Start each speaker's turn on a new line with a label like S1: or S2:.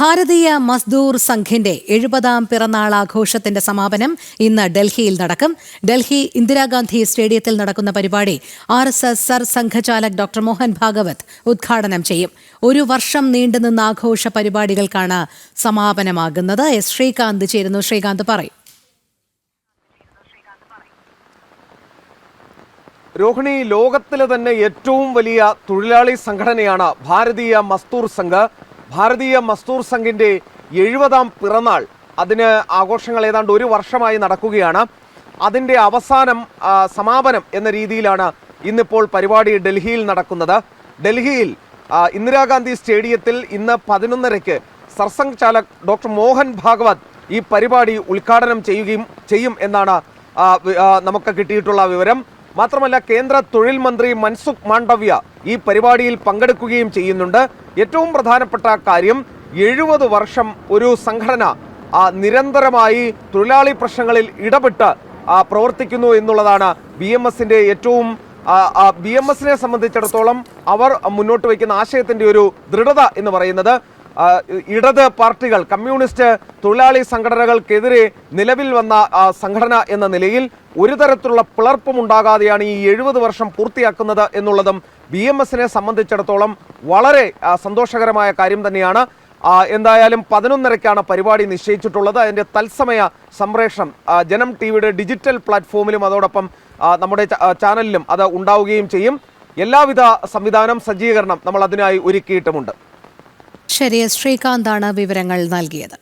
S1: ഭാരതീയ മസ്ദൂർ സംഘിന്റെ എഴുപതാം പിറന്നാൾ ആഘോഷത്തിന്റെ സമാപനം ഇന്ന് ഡൽഹിയിൽ നടക്കും. ഡൽഹി ഇന്ദിരാഗാന്ധി സ്റ്റേഡിയത്തിൽ നടക്കുന്ന പരിപാടി R S S Sarsanghchalak doctor Mohan Bhagwat ഉദ്ഘാടനം ചെയ്യും. ഒരു വർഷം നീണ്ടുനിന്ന ആഘോഷ പരിപാടികൾക്കാണ് സമാപനമാകുന്നത്. എസ് ശ്രീകാന്ത് ചേരുന്നു. ശ്രീകാന്ത് പറയും.
S2: രോഹിണി ലോകത്തിലെ തന്നെ ഏറ്റവും വലിയ തൊഴിലാളി സംഘടനയാണ് ഭാരതീയ മസ്തൂർ സംഘ്. ഭാരതീയ മസ്തൂർ സംഘിന്റെ എഴുപതാം പിറന്നാൾ. അതിന് ആഘോഷങ്ങൾ ഏതാണ്ട് ഒരു വർഷമായി നടക്കുകയാണ്. അതിന്റെ അവസാനം സമാപനം എന്ന രീതിയിലാണ് ഇന്നിപ്പോൾ പരിപാടി ഡൽഹിയിൽ നടക്കുന്നത്. ഡൽഹിയിൽ ഇന്ദിരാഗാന്ധി സ്റ്റേഡിയത്തിൽ ഇന്ന് പതിനൊന്നരയ്ക്ക് സർസംഘ് ചാലക് ഡോക്ടർ മോഹൻ ഭാഗവത് ഈ പരിപാടി ഉദ്ഘാടനം ചെയ്യുകയും ചെയ്യും എന്നാണ് നമുക്ക് കിട്ടിയിട്ടുള്ള വിവരം. മാത്രമല്ല കേന്ദ്ര തൊഴിൽ മന്ത്രി മൻസുഖ് മാണ്ഡവ്യ ഈ പരിപാടിയിൽ പങ്കെടുക്കുകയും ചെയ്യുന്നുണ്ട്. ഏറ്റവും പ്രധാനപ്പെട്ട കാര്യം എഴുപത് വർഷം ഒരു സംഘടന നിരന്തരമായി തൊഴിലാളി പ്രശ്നങ്ങളിൽ ഇടപെട്ട് പ്രവർത്തിക്കുന്നു എന്നുള്ളതാണ് ബി എം എസിന്റെ ഏറ്റവും ബി എം എസിനെ സംബന്ധിച്ചിടത്തോളം അവർ മുന്നോട്ട് വയ്ക്കുന്ന ആശയത്തിന്റെ ഒരു ദൃഢത എന്ന് പറയുന്നത്. ഇടത് പാർട്ടികൾ കമ്മ്യൂണിസ്റ്റ് തൊഴിലാളി സംഘടനകൾക്കെതിരെ നിലവിൽ വന്ന സംഘടന എന്ന നിലയിൽ ഒരു തരത്തിലുള്ള പിളർപ്പും ഉണ്ടാകാതെയാണ് ഈ എഴുപത് വർഷം പൂർത്തിയാക്കുന്നത് എന്നുള്ളതും ബി എം എസിനെ സംബന്ധിച്ചിടത്തോളം വളരെ സന്തോഷകരമായ കാര്യം തന്നെയാണ്. എന്തായാലും പതിനൊന്നരയ്ക്കാണ് പരിപാടി നിശ്ചയിച്ചിട്ടുള്ളത്. അതിന്റെ തത്സമയ സംപ്രേഷണം ജനം ടി വിയുടെ ഡിജിറ്റൽ പ്ലാറ്റ്ഫോമിലും അതോടൊപ്പം നമ്മുടെ ചാനലിലും അത് ഉണ്ടാവുകയും ചെയ്യും. എല്ലാവിധ സംവിധാനം സജ്ജീകരണം നമ്മൾ അതിനായി ഒരുക്കിയിട്ടുമുണ്ട്.
S1: ശരി ശ്രീകാന്താണ് വിവരങ്ങൾ നൽകിയത്.